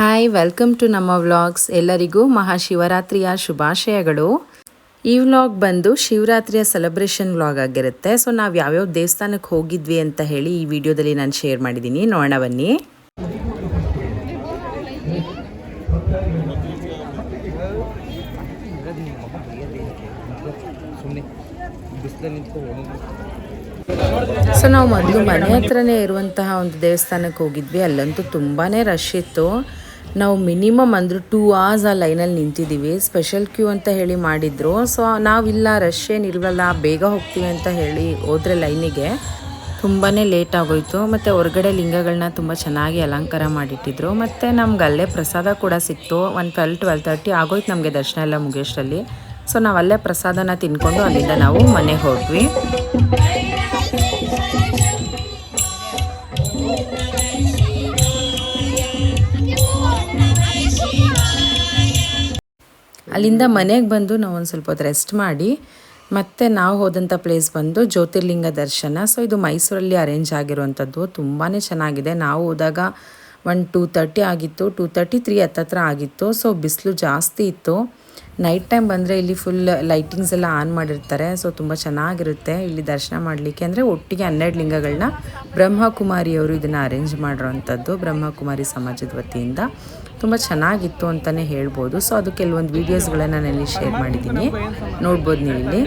Hi welcome to ನಮ್ಮ vlogs ಎಲ್ಲರಿಗೂ ಮಹಾಶಿವರಾತ್ರಿಯ ಶುಭಾಶಯಗಳು. ಈ ವ್ಲಾಗ್ ಬಂದು ಶಿವರಾತ್ರಿಯ ಸೆಲೆಬ್ರೇಷನ್ ವ್ಲಾಗ್ ಆಗಿರುತ್ತೆ. ಸೊ ನಾವು ಯಾವ್ಯಾವ ದೇವಸ್ಥಾನಕ್ಕೆ ಹೋಗಿದ್ವಿ ಅಂತ ಹೇಳಿ ಈ ವಿಡಿಯೋದಲ್ಲಿ ನಾನು ಶೇರ್ ಮಾಡಿದ್ದೀನಿ ನೋಡೋಣ ಬನ್ನಿ. ಸೊ ನಾವು ಮೊದಲು ಮನೆ ಹತ್ರನೇ ಇರುವಂತಹ ಒಂದು ದೇವಸ್ಥಾನಕ್ಕೆ ಹೋಗಿದ್ವಿ. ಅಲ್ಲಂತೂ ತುಂಬಾ ರಶ್ ಇತ್ತು. ನಾವು ಮಿನಿಮಮ್ ಅಂದರೂ ಟೂ ಅವರ್ಸ್ ಆ ಲೈನಲ್ಲಿ ನಿಂತಿದ್ದೀವಿ. ಸ್ಪೆಷಲ್ ಕ್ಯೂ ಅಂತ ಹೇಳಿ ಮಾಡಿದ್ರು. ಸೊ ನಾವಿಲ್ಲ ರಶ್ ಏನಿಲ್ವಲ್ಲ ಬೇಗ ಹೋಗ್ತೀವಿ ಅಂತ ಹೇಳಿ ಹೋದರೆ ಲೈನಿಗೆ ತುಂಬಾ ಲೇಟ್ ಆಗೋಯ್ತು. ಮತ್ತು ಹೊರಗಡೆ ಲಿಂಗಗಳನ್ನ ತುಂಬ ಚೆನ್ನಾಗಿ ಅಲಂಕಾರ ಮಾಡಿಟ್ಟಿದ್ರು. ಮತ್ತು ನಮ್ಗೆ ಅಲ್ಲೇ ಪ್ರಸಾದ ಕೂಡ ಸಿಕ್ತು. ಒಂದು ಟ್ವೆಲ್ ಟ್ವೆಲ್ ತರ್ಟಿ ಆಗೋಯ್ತು ನಮಗೆ ದರ್ಶನ ಎಲ್ಲ ಮುಗಿಯೋಷ್ಟರಲ್ಲಿ. ಸೊ ನಾವು ಅಲ್ಲೇ ಪ್ರಸಾದನ ತಿನ್ಕೊಂಡು ಅಲ್ಲಿಂದ ನಾವು ಮನೆಗೆ ಹೋದ್ವಿ. ಅಲ್ಲಿಂದ ಮನೆಗೆ ಬಂದು ನಾವು ಒಂದು ಸ್ವಲ್ಪ ಹೊತ್ತು ರೆಸ್ಟ್ ಮಾಡಿ, ಮತ್ತೆ ನಾವು ಹೋದಂಥ ಪ್ಲೇಸ್ ಬಂದು ಜ್ಯೋತಿರ್ಲಿಂಗ ದರ್ಶನ. ಸೊ ಇದು ಮೈಸೂರಲ್ಲಿ ಅರೇಂಜ್ ಆಗಿರುವಂಥದ್ದು ತುಂಬಾ ಚೆನ್ನಾಗಿದೆ. ನಾವು ಹೋದಾಗ ಒನ್ ಟೂ ತರ್ಟಿ ಆಗಿತ್ತು. ಟೂ ತರ್ಟಿ ತ್ರೀ ಹತ್ತತ್ರ ಆಗಿತ್ತು. ಸೊ ಬಿಸಿಲು ಜಾಸ್ತಿ ಇತ್ತು. ನೈಟ್ ಟೈಮ್ ಬಂದರೆ ಇಲ್ಲಿ ಫುಲ್ ಲೈಟಿಂಗ್ಸ್ ಎಲ್ಲ ಆನ್ ಮಾಡಿರ್ತಾರೆ. ಸೊ ತುಂಬ ಚೆನ್ನಾಗಿರುತ್ತೆ ಇಲ್ಲಿ ದರ್ಶನ ಮಾಡಲಿಕ್ಕೆ. ಅಂದರೆ ಒಟ್ಟಿಗೆ ಹನ್ನೆರಡು ಲಿಂಗಗಳನ್ನ ಬ್ರಹ್ಮಕುಮಾರಿಯವರು ಇದನ್ನು ಅರೇಂಜ್ ಮಾಡಿರೋವಂಥದ್ದು ಬ್ರಹ್ಮಕುಮಾರಿ ಸಮಾಜದ ವತಿಯಿಂದ. ತುಂಬ ಚೆನ್ನಾಗಿತ್ತು ಅಂತಲೇ ಹೇಳ್ಬೋದು. ಸೊ ಅದು ಕೆಲವೊಂದು ವೀಡಿಯೋಸ್ಗಳನ್ನ ನಾನು ಇಲ್ಲಿ ಶೇರ್ ಮಾಡಿದ್ದೀನಿ. ನೋಡ್ಬೋದು ನೀವು ಇಲ್ಲಿ.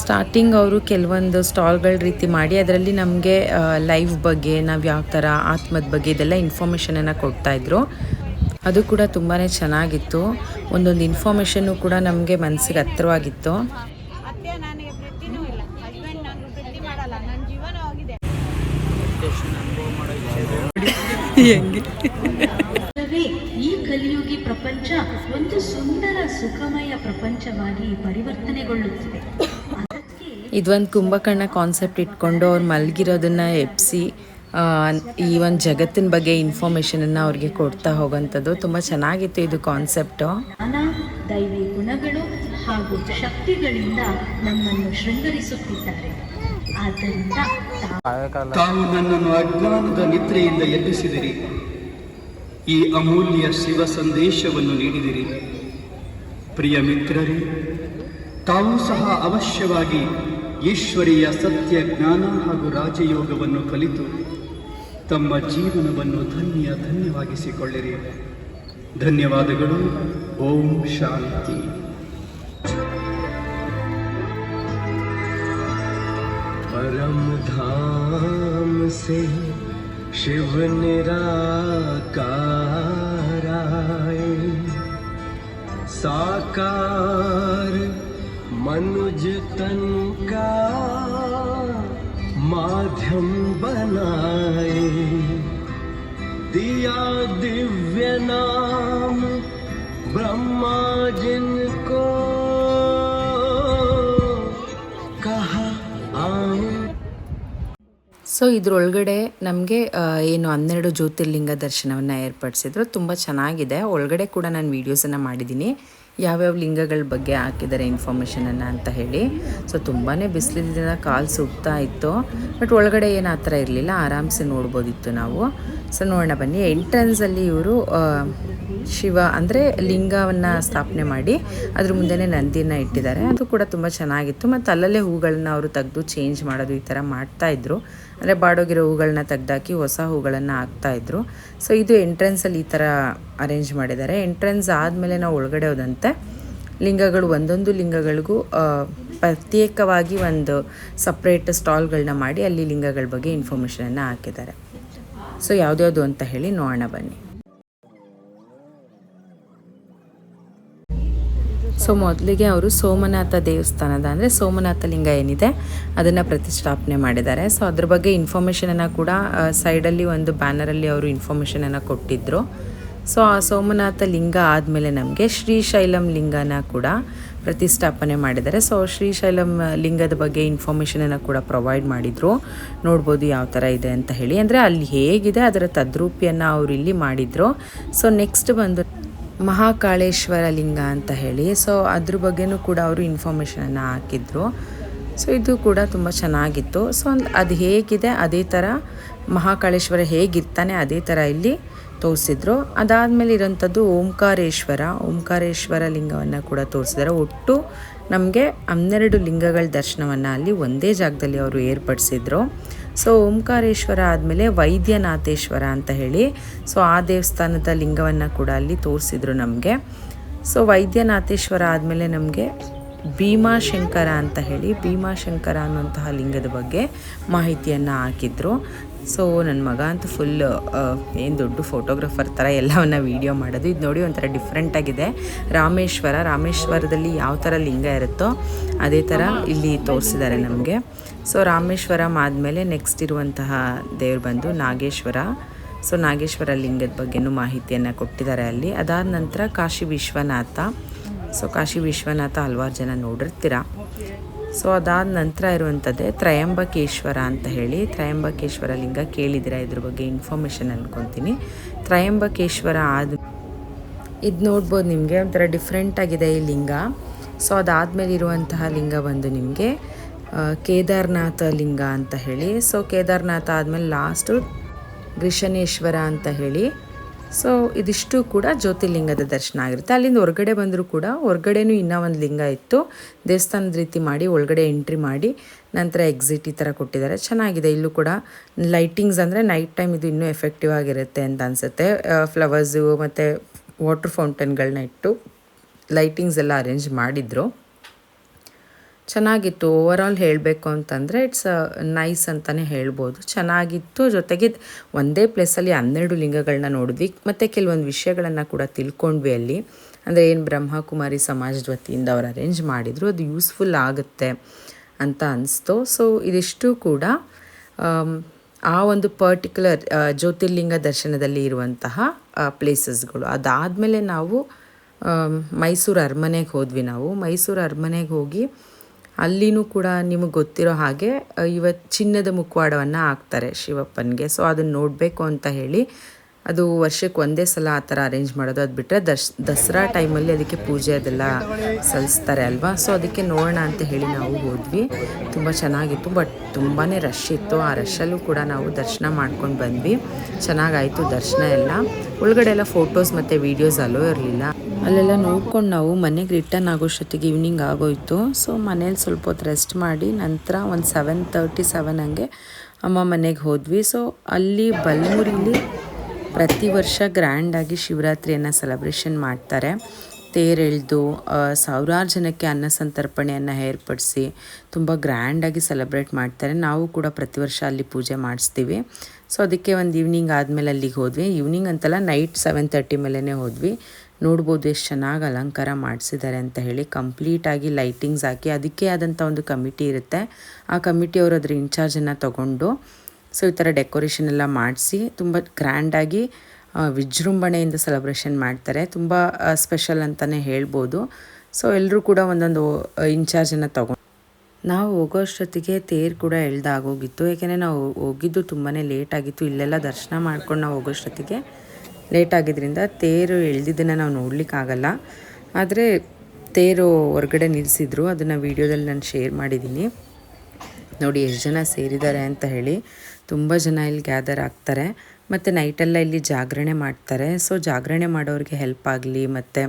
ಸ್ಟಾರ್ಟಿಂಗ್ ಅವರು ಕೆಲವೊಂದು ಸ್ಟಾಲ್ಗಳ ರೀತಿ ಮಾಡಿ, ಅದರಲ್ಲಿ ನಮಗೆ ಲೈಫ್ ಬಗ್ಗೆ, ನಾವು ಯಾವ ಥರ ಆತ್ಮದ ಬಗ್ಗೆ ಇದೆಲ್ಲ ಇನ್ಫಾರ್ಮೇಷನನ್ನು ಕೊಡ್ತಾಯಿದ್ರು ಅದು ಕೂಡ ತುಂಬಾ ಚೆನ್ನಾಗಿತ್ತು. ಒಂದೊಂದು ಇನ್ಫಾರ್ಮೇಷನ್ನು ಕೂಡ ನಮಗೆ ಮನಸ್ಸಿಗೆ ಹತ್ತಿರವಾಗಿತ್ತು ಅಲ್ಲವೇ ಈ ಕಲಿಯುಗಿ ಪ್ರಪಂಚ ಒಂದು ಸುಂದರ ಸುಖಮಯ ಪ್ರಪಂಚವಾಗಿ ಪರಿವರ್ತನೆಗೊಳ್ಳುತ್ತಿದೆ. ಇದೊಂದು ಕುಂಭಕರ್ಣ ಕಾನ್ಸೆಪ್ಟ್ ಇಟ್ಕೊಂಡು ಅವ್ರು ಮಲಗಿರೋದನ್ನ ಎಬ್ಸಿ ಈ ಒಂದು ಜಗತ್ತಿನ ಬಗ್ಗೆ ಇನ್ಫಾರ್ಮೇಷನನ್ನು ಅವ್ರಿಗೆ ಕೊಡ್ತಾ ಹೋಗೋಂಥದ್ದು ತುಂಬ ಚೆನ್ನಾಗಿತ್ತು ಇದು ಕಾನ್ಸೆಪ್ಟು ದೈವಿ ಗುಣಗಳು ಹಾಗೂ ಶಕ್ತಿಗಳಿಂದ ನಮ್ಮನ್ನು ಶೃಂಗರಿಸುತ್ತಿದ್ದಾರೆ. ಆದ್ದರಿಂದ ತಾವು ನನ್ನನ್ನು ಅಜ್ಞಾನದ ನಿದ್ರೆಯಿಂದ ಎಬ್ಬಿಸಿದಿರಿ. ಈ ಅಮೂಲ್ಯ ಶಿವ ಸಂದೇಶವನ್ನು ನೀಡಿದಿರಿ. ಪ್ರಿಯ ಮಿತ್ರರೇ ತಾವು ಸಹ ಅವಶ್ಯವಾಗಿ ಈಶ್ವರಿಯ ಸತ್ಯ ಜ್ಞಾನ ಹಾಗೂ ರಾಜಯೋಗವನ್ನು ಕಲಿತು ತಮ್ಮ ಜೀವನವನ್ನು ಧನ್ಯ ಧನ್ಯವಾಗಿಸಿಕೊಳ್ಳಿರಿ. ಧನ್ಯವಾದಗಳು. ಓಂ ಶಾಂತಿ. परम धाम से शिव निराकार आए। साकार मनुज तन का माध्यम बनाए। दिया दिव्य नाम ब्रह्मा जिनको ಸೊ ಇದ್ರೊಳಗಡೆ ನಮಗೆ ಏನು ಹನ್ನೆರಡು ಜ್ಯೋತಿರ್ಲಿಂಗ ದರ್ಶನವನ್ನು ಏರ್ಪಡಿಸಿದ್ರು. ತುಂಬ ಚೆನ್ನಾಗಿದೆ. ಒಳಗಡೆ ಕೂಡ ನಾನು ವೀಡಿಯೋಸನ್ನು ಮಾಡಿದ್ದೀನಿ ಯಾವ್ಯಾವ ಲಿಂಗಗಳ ಬಗ್ಗೆ ಹಾಕಿದ್ದಾರೆ ಇನ್ಫಾರ್ಮೇಷನನ್ನು ಅಂತ ಹೇಳಿ. ಸೊ ತುಂಬಾ ಬಿಸಿಲಿದ್ದ ಕಾಲು ಸುಡ್ತಾ ಇತ್ತು. ಬಟ್ ಒಳಗಡೆ ಏನು ಆ ಥರ ಇರಲಿಲ್ಲ. ಆರಾಮ್ಸೆ ನೋಡ್ಬೋದಿತ್ತು ನಾವು. ಸೊ ನೋಡೋಣ ಬನ್ನಿ. ಎಂಟ್ರೆನ್ಸಲ್ಲಿ ಇವರು ಶಿವ ಅಂದರೆ ಲಿಂಗವನ್ನು ಸ್ಥಾಪನೆ ಮಾಡಿ ಅದ್ರ ಮುಂದೆನೇ ನಂದಿನ ಇಟ್ಟಿದ್ದಾರೆ. ಅದು ಕೂಡ ತುಂಬ ಚೆನ್ನಾಗಿತ್ತು. ಮತ್ತು ಅಲ್ಲಲ್ಲೇ ಹೂಗಳನ್ನ ಅವರು ತೆಗೆದು ಚೇಂಜ್ ಮಾಡೋದು ಈ ಥರ ಮಾಡ್ತಾಯಿದ್ರು ಅಂದರೆ ಬಾಡೋಗಿರೋ ಹೂಗಳನ್ನ ತೆಗ್ದಾಕಿ ಹೊಸ ಹೂಗಳನ್ನು ಹಾಕ್ತಾಯಿದ್ರು ಸೊ ಇದು ಎಂಟ್ರೆನ್ಸಲ್ಲಿ ಈ ಥರ ಅರೇಂಜ್ ಮಾಡಿದ್ದಾರೆ. ಎಂಟ್ರೆನ್ಸ್ ಆದಮೇಲೆ ನಾವು ಒಳಗಡೆ ಹೋದಂತೆ ಲಿಂಗಗಳು, ಒಂದೊಂದು ಲಿಂಗಗಳಿಗೂ ಪ್ರತ್ಯೇಕವಾಗಿ ಒಂದು ಸಪ್ರೇಟ್ ಸ್ಟಾಲ್ಗಳನ್ನ ಮಾಡಿ ಅಲ್ಲಿ ಲಿಂಗಗಳ ಬಗ್ಗೆ ಇನ್ಫಾರ್ಮೇಷನನ್ನು ಹಾಕಿದ್ದಾರೆ. ಸೊ ಯಾವುದ್ಯಾವುದು ಅಂತ ಹೇಳಿ ನೋಡೋಣ ಬನ್ನಿ. ಸೊ ಮೊದಲಿಗೆ ಅವರು ಸೋಮನಾಥ ದೇವಸ್ಥಾನದ ಅಂದರೆ ಸೋಮನಾಥ ಲಿಂಗ ಏನಿದೆ ಅದನ್ನು ಪ್ರತಿಷ್ಠಾಪನೆ ಮಾಡಿದ್ದಾರೆ. ಸೊ ಅದ್ರ ಬಗ್ಗೆ ಇನ್ಫಾರ್ಮೇಷನನ್ನು ಕೂಡ ಸೈಡಲ್ಲಿ ಒಂದು ಬ್ಯಾನರಲ್ಲಿ ಅವರು ಇನ್ಫಾರ್ಮೇಷನನ್ನು ಕೊಟ್ಟಿದ್ದರು ಸೊ ಆ ಸೋಮನಾಥ ಲಿಂಗ ಆದಮೇಲೆ ನಮಗೆ ಶ್ರೀಶೈಲಂ ಲಿಂಗನ ಕೂಡ ಪ್ರತಿಷ್ಠಾಪನೆ ಮಾಡಿದ್ದಾರೆ. ಸೊ ಶ್ರೀಶೈಲಂ ಲಿಂಗದ ಬಗ್ಗೆ ಇನ್ಫಾರ್ಮೇಷನನ್ನು ಕೂಡ ಪ್ರೊವೈಡ್ ಮಾಡಿದರು. ನೋಡ್ಬೋದು ಯಾವ ಥರ ಇದೆ ಅಂತ ಹೇಳಿ. ಅಂದರೆ ಅಲ್ಲಿ ಹೇಗಿದೆ, ಅದರ ತದ್ರೂಪಿಯನ್ನು ಅವರು ಇಲ್ಲಿ ಮಾಡಿದರು. ಸೊ ನೆಕ್ಸ್ಟ್ ಬಂದು ಮಹಾಕಾಳೇಶ್ವರ ಲಿಂಗ ಅಂತ ಹೇಳಿ ಸೊ ಅದ್ರ ಬಗ್ಗೆನೂ ಕೂಡ ಅವರು ಇನ್ಫಾರ್ಮೇಷನನ್ನು ಹಾಕಿದ್ರು. ಸೊ ಇದು ಕೂಡ ತುಂಬ ಚೆನ್ನಾಗಿತ್ತು. ಸೊ ಅದು ಹೇಗಿದೆ, ಅದೇ ಥರ ಮಹಾಕಾಳೇಶ್ವರ ಹೇಗಿರ್ತಾನೆ ಅದೇ ಥರ ಇಲ್ಲಿ ತೋರಿಸಿದ್ರು. ಅದಾದಮೇಲೆ ಇರೋಂಥದ್ದು ಓಂಕಾರೇಶ್ವರ ಓಂಕಾರೇಶ್ವರ ಲಿಂಗವನ್ನು ಕೂಡ ತೋರಿಸಿದ್ರು ಒಟ್ಟು ನಮಗೆ ಹನ್ನೆರಡು ಲಿಂಗಗಳ ದರ್ಶನವನ್ನು ಅಲ್ಲಿ ಒಂದೇ ಜಾಗದಲ್ಲಿ ಅವರು ಏರ್ಪಡಿಸಿದ್ರು. ಸೊ ಓಂಕಾರೇಶ್ವರ ಆದಮೇಲೆ ವೈದ್ಯನಾಥೇಶ್ವರ ಅಂತ ಹೇಳಿ ಸೊ ಆ ದೇವಸ್ಥಾನದ ಲಿಂಗವನ್ನು ಕೂಡ ಅಲ್ಲಿ ತೋರಿಸಿದ್ರು ನಮಗೆ. ಸೊ ವೈದ್ಯನಾಥೇಶ್ವರ ಆದಮೇಲೆ ನಮಗೆ ಭೀಮಾಶಂಕರ ಅಂತ ಹೇಳಿ ಭೀಮಾಶಂಕರ ಅನ್ನುವಂತಹ ಲಿಂಗದ ಬಗ್ಗೆ ಮಾಹಿತಿಯನ್ನು ಹಾಕಿದ್ರು. ಸೊ ನನ್ನ ಮಗ ಅಂತೂ ಫುಲ್ ಏನು ದೊಡ್ಡ ಫೋಟೋಗ್ರಾಫರ್ ಥರ ಎಲ್ಲವನ್ನ ವೀಡಿಯೋ ಮಾಡೋದು. ಇದು ನೋಡಿ ಒಂಥರ ಡಿಫ್ರೆಂಟಾಗಿದೆ ರಾಮೇಶ್ವರ, ರಾಮೇಶ್ವರದಲ್ಲಿ ಯಾವ ಥರ ಲಿಂಗ ಇರುತ್ತೋ ಅದೇ ಥರ ಇಲ್ಲಿ ತೋರಿಸಿದ್ದಾರೆ ನಮಗೆ. ಸೊ ರಾಮೇಶ್ವರಂ ಆದಮೇಲೆ ನೆಕ್ಸ್ಟ್ ಇರುವಂತಹ ದೇವ್ರು ಬಂದು ನಾಗೇಶ್ವರ. ಸೊ ನಾಗೇಶ್ವರ ಲಿಂಗದ ಬಗ್ಗೆನೂ ಮಾಹಿತಿಯನ್ನು ಕೊಟ್ಟಿದ್ದಾರೆ ಅಲ್ಲಿ. ಅದಾದ ನಂತರ ಕಾಶಿ ವಿಶ್ವನಾಥ. ಸೊ ಕಾಶಿ ವಿಶ್ವನಾಥ ಹಲವಾರು ಜನ ನೋಡಿರ್ತೀರ? ಸೊ ಅದಾದ ನಂತರ ಇರುವಂಥದ್ದೇ ತ್ರಯಂಬಕೇಶ್ವರ ಅಂತ ಹೇಳಿ, ತ್ರಯಂಬಕೇಶ್ವರ ಲಿಂಗ ಕೇಳಿದಿರ ಇದ್ರ ಬಗ್ಗೆ ಇನ್ಫಾರ್ಮೇಷನ್ ಅನ್ಕೊತೀನಿ. ತ್ರಯಂಬಕೇಶ್ವರ ಆದ ಇದು ನೋಡ್ಬೋದು ನಿಮಗೆ, ಒಂಥರ ಡಿಫ್ರೆಂಟ್ ಆಗಿದೆ ಈ ಲಿಂಗ. ಸೊ ಅದಾದಮೇಲೆ ಇರುವಂತಹ ಲಿಂಗ ಬಂದು ನಿಮಗೆ ಕೇದಾರನಾಥ ಲಿಂಗ ಅಂತ ಹೇಳಿ. ಸೊ ಕೇದಾರ್ನಾಥ ಆದಮೇಲೆ ಲಾಸ್ಟು ಗ್ರಿಶನೇಶ್ವರ ಅಂತ ಹೇಳಿ ಸೊ ಇದಿಷ್ಟು ಕೂಡ ಜ್ಯೋತಿರ್ಲಿಂಗದ ದರ್ಶನ ಆಗಿರುತ್ತೆ. ಅಲ್ಲಿಂದ ಹೊರಗಡೆ ಬಂದರೂ ಕೂಡ ಹೊರಗಡೆನೂ ಇನ್ನೂ ಒಂದು ಲಿಂಗ ಇತ್ತು. ದೇವಸ್ಥಾನದ ರೀತಿ ಮಾಡಿ ಒಳಗಡೆ ಎಂಟ್ರಿ ಮಾಡಿ ನಂತರ ಎಕ್ಸಿಟ್ ಈ ಥರ ಕೊಟ್ಟಿದ್ದಾರೆ. ಚೆನ್ನಾಗಿದೆ. ಇಲ್ಲೂ ಕೂಡ ಲೈಟಿಂಗ್ಸ್ ಅಂದರೆ ನೈಟ್ ಟೈಮ್ ಇದು ಇನ್ನೂ ಎಫೆಕ್ಟಿವ್ ಆಗಿರುತ್ತೆ ಅಂತ ಅನಿಸುತ್ತೆ. ಫ್ಲವರ್ಸು ಮತ್ತು ವಾಟರ್ ಫೌಂಟನ್ಗಳನ್ನ ಇಟ್ಟು ಲೈಟಿಂಗ್ಸ್ ಎಲ್ಲ ಅರೇಂಜ್ ಮಾಡಿದರು. ಚೆನ್ನಾಗಿತ್ತು ಓವರ್ ಹೇಳಬೇಕು ಅಂತಂದರೆ ಇಟ್ಸ್ ನೈಸ್ ಅಂತಲೇ ಹೇಳ್ಬೋದು. ಚೆನ್ನಾಗಿತ್ತು. ಜೊತೆಗೆ ಒಂದೇ ಪ್ಲೇಸಲ್ಲಿ ಹನ್ನೆರಡು ಲಿಂಗಗಳನ್ನ ನೋಡಿದ್ವಿ. ಮತ್ತು ಕೆಲವೊಂದು ವಿಷಯಗಳನ್ನು ಕೂಡ ತಿಳ್ಕೊಂಡ್ವಿ ಅಲ್ಲಿ. ಅಂದರೆ ಏನು ಬ್ರಹ್ಮಕುಮಾರಿ ಸಮಾಜದ ವತಿಯಿಂದ ಅವ್ರು ಅರೇಂಜ್ ಮಾಡಿದರು. ಅದು ಯೂಸ್ಫುಲ್ ಆಗುತ್ತೆ ಅಂತ ಅನಿಸ್ತು. ಸೊ ಇದಿಷ್ಟು ಕೂಡ ಆ ಒಂದು ಪರ್ಟಿಕ್ಯುಲರ್ ಜ್ಯೋತಿರ್ಲಿಂಗ ದರ್ಶನದಲ್ಲಿ ಇರುವಂತಹ ಪ್ಲೇಸಸ್ಗಳು ಅದಾದಮೇಲೆ ನಾವು ಮೈಸೂರು ಅರಮನೆಗೆ ಹೋದ್ವಿ ನಾವು. ಮೈಸೂರು ಅರಮನೆಗೆ ಹೋಗಿ ಅಲ್ಲಿನೂ ಕೂಡ ನಿಮಗೆ ಗೊತ್ತಿರೋ ಹಾಗೆ ಇವತ್ತು ಚಿನ್ನದ ಮುಖವಾಡವನ್ನು ಹಾಕ್ತಾರೆ ಶಿವಪ್ಪನಿಗೆ. ಸೊ ಅದನ್ನು ನೋಡಬೇಕು ಅಂತ ಹೇಳಿ, ಅದು ವರ್ಷಕ್ಕೆ ಒಂದೇ ಸಲ ಆ ಥರ ಅರೇಂಜ್ ಮಾಡೋದು. ಅದು ಬಿಟ್ಟರೆ ದಸ್, ದಸರಾ ಟೈಮಲ್ಲಿ ಅದಕ್ಕೆ ಪೂಜೆ ಅದೆಲ್ಲ ಸಲ್ಲಿಸ್ತಾರೆ ಅಲ್ವಾ? ಸೊ ಅದಕ್ಕೆ ನೋಡೋಣ ಅಂತ ಹೇಳಿ ನಾವು ಹೋದ್ವಿ. ತುಂಬ ಚೆನ್ನಾಗಿತ್ತು, ಬಟ್ ತುಂಬಾ ರಶ್ ಇತ್ತು. ಆ ರಶಲ್ಲೂ ಕೂಡ ನಾವು ದರ್ಶನ ಮಾಡ್ಕೊಂಡು ಬಂದ್ವಿ. ಚೆನ್ನಾಗಾಯಿತು ದರ್ಶನ ಎಲ್ಲ. ಒಳಗಡೆ ಎಲ್ಲ ಫೋಟೋಸ್ ಮತ್ತು ವೀಡಿಯೋಸ್ ಅಲ್ಲೂ ಇರಲಿಲ್ಲ. ಅಲ್ಲೆಲ್ಲ ನೋಡ್ಕೊಂಡು ನಾವು ಮನೆಗೆ ರಿಟರ್ನ್ ಆಗೋಷ್ಟೊತ್ತಿಗೆ ಈವ್ನಿಂಗ್ ಆಗೋಯ್ತು. ಸೊ ಮನೇಲಿ ಸ್ವಲ್ಪ ಹೊತ್ತು ರೆಸ್ಟ್ ಮಾಡಿ ನಂತರ ಒಂದು ಸೆವೆನ್ ತರ್ಟಿ ಸೆವೆನ್ ಹಂಗೆ ಅಮ್ಮ ಮನೆಗೆ ಹೋದ್ವಿ. ಸೊ ಅಲ್ಲಿ ಬಲ್ಮುರಿಲಿ ಪ್ರತಿ ವರ್ಷ ಗ್ರ್ಯಾಂಡಾಗಿ ಶಿವರಾತ್ರಿಯನ್ನು ಸೆಲೆಬ್ರೇಷನ್ ಮಾಡ್ತಾರೆ. ತೇರೆಳೆದು ಸಾವಿರಾರು ಜನಕ್ಕೆ ಅನ್ನ ಸಂತರ್ಪಣೆಯನ್ನು ಏರ್ಪಡಿಸಿ ತುಂಬ ಗ್ರ್ಯಾಂಡಾಗಿ ಸೆಲೆಬ್ರೇಟ್ ಮಾಡ್ತಾರೆ. ನಾವು ಕೂಡ ಪ್ರತಿ ವರ್ಷ ಅಲ್ಲಿ ಪೂಜೆ ಮಾಡಿಸ್ತೀವಿ. ಸೊ ಅದಕ್ಕೆ ಒಂದು ಈವ್ನಿಂಗ್ ಆದಮೇಲೆ ಅಲ್ಲಿಗೆ ಹೋದ್ವಿ. ಈವ್ನಿಂಗ್ ಅಂತಲ್ಲ ನೈಟ್ ಸೆವೆನ್ ತರ್ಟಿ ಮೇಲೇ ಹೋದ್ವಿ. ನೋಡ್ಬೋದು ಎಷ್ಟು ಚೆನ್ನಾಗಿ ಅಲಂಕಾರ ಮಾಡಿಸಿದ್ದಾರೆ ಅಂತ ಹೇಳಿ ಕಂಪ್ಲೀಟಾಗಿ ಲೈಟಿಂಗ್ಸ್ ಹಾಕಿ ಅದಕ್ಕೆ ಆದಂಥ ಒಂದು ಕಮಿಟಿ ಇರುತ್ತೆ. ಆ ಕಮಿಟಿಯವರು ಅದ್ರ ಇನ್ಚಾರ್ಜನ್ನು ತಗೊಂಡು ಸೊ ಈ ಥರ ಡೆಕೋರೇಷನ್ ಎಲ್ಲ ಮಾಡಿಸಿ ತುಂಬ ಗ್ರ್ಯಾಂಡಾಗಿ ವಿಜೃಂಭಣೆಯಿಂದ ಸೆಲೆಬ್ರೇಷನ್ ಮಾಡ್ತಾರೆ. ತುಂಬ ಸ್ಪೆಷಲ್ ಅಂತಲೇ ಹೇಳ್ಬೋದು. ಸೊ ಎಲ್ಲರೂ ಕೂಡ ಒಂದೊಂದು ಇನ್ಚಾರ್ಜನ್ನು ತಗೊಂಡು ನಾವು ಹೋಗೋಷ್ಟೊತ್ತಿಗೆ ತೇರು ಕೂಡ ಎಳ್ದಾಗೋಗಿತ್ತು. ಯಾಕೆಂದರೆ ನಾವು ಹೋಗಿದ್ದು ತುಂಬಾ ಲೇಟ್ ಆಗಿತ್ತು. ಇಲ್ಲೆಲ್ಲ ದರ್ಶನ ಮಾಡ್ಕೊಂಡು ನಾವು ಹೋಗೋಷ್ಟೊತ್ತಿಗೆ ಲೇಟ್ ಆಗಿದ್ದರಿಂದ ತೇರು ಎಳ್ದಿದ್ದನ್ನು ನಾವು ನೋಡಲಿಕ್ಕಾಗಲ್ಲ. ಆದರೆ ತೇರು ಹೊರಗಡೆ ನಿಲ್ಲಿಸಿದ್ರು ಅದನ್ನು ವೀಡಿಯೋದಲ್ಲಿ ನಾನು ಶೇರ್ ಮಾಡಿದ್ದೀನಿ ನೋಡಿ, ಎಷ್ಟು ಜನ ಸೇರಿದ್ದಾರೆ ಅಂತ ಹೇಳಿ. ತುಂಬ ಜನ ಇಲ್ಲಿ ಗ್ಯಾದರ್ ಆಗ್ತಾರೆ. ಮತ್ತು ನೈಟೆಲ್ಲ ಇಲ್ಲಿ ಜಾಗರಣೆ ಮಾಡ್ತಾರೆ. ಸೊ ಜಾಗರಣೆ ಮಾಡೋರಿಗೆ ಹೆಲ್ಪ್ ಆಗಲಿ, ಮತ್ತು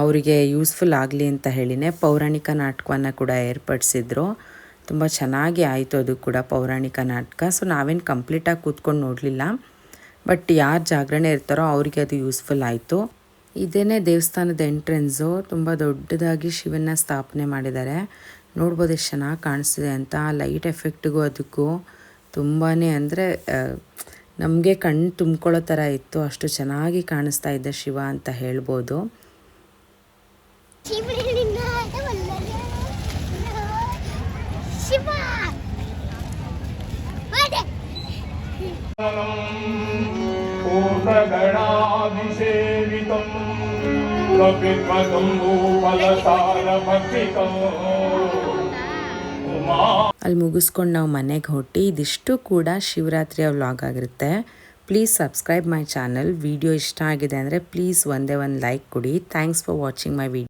ಅವರಿಗೆ ಯೂಸ್ಫುಲ್ ಆಗಲಿ ಅಂತ ಹೇಳಿನೇ ಪೌರಾಣಿಕ ನಾಟಕವನ್ನು ಕೂಡ ಏರ್ಪಡಿಸಿದ್ರು. ತುಂಬ ಚೆನ್ನಾಗಿ ಆಯಿತು ಅದು ಕೂಡ ಪೌರಾಣಿಕ ನಾಟಕ. ಸೊ ನಾವೇನು ಕಂಪ್ಲೀಟಾಗಿ ಕೂತ್ಕೊಂಡು ನೋಡಲಿಲ್ಲ. ಬಟ್ ಯಾರು ಜಾಗರಣೆ ಇರ್ತಾರೋ ಅವರಿಗೆ ಅದು ಯೂಸ್ಫುಲ್ ಆಯಿತು. ಇದೇ ದೇವಸ್ಥಾನದ ಎಂಟ್ರೆನ್ಸು, ತುಂಬ ದೊಡ್ಡದಾಗಿ ಶಿವನ ಸ್ಥಾಪನೆ ಮಾಡಿದ್ದಾರೆ. ನೋಡ್ಬೋದು ಎಷ್ಟು ಚೆನ್ನಾಗಿ ಕಾಣಿಸ್ತಿದೆ ಅಂತ. ಲೈಟ್ ಎಫೆಕ್ಟಿಗೂ ಅದಕ್ಕೂ ತುಂಬಾ ಅಂದರೆ ನಮಗೆ ಕಣ್ಣು ತುಂಬ್ಕೊಳ್ಳೋ ಥರ ಇತ್ತು. ಅಷ್ಟು ಚೆನ್ನಾಗಿ ಕಾಣಿಸ್ತಾ ಇದ್ದ ಶಿವ ಅಂತ ಹೇಳ್ಬೋದು. ಶಿವ! ಅದೇ पूर्णगणाभिसेवितम् कपित्वतम्बूफलसारभक्षितम् उमा ಅಲ್ಲಿ ಮುಗಿಸ್ಕೊಂಡು ನಾವು ಮನೆಗೆ ಹೊಟ್ಟು ಇದಿಷ್ಟು ಕೂಡ ಶಿವರಾತ್ರಿಯ ವ್ಲಾಗ್ ಆಗಿರುತ್ತೆ please subscribe my channel video ಇಷ್ಟ ಆಗಿದೆ ಅಂದರೆ ಪ್ಲೀಸ್ ಒಂದೇ ಒಂದು ಲೈಕ್ ಕೊಡಿ thanks for watching my video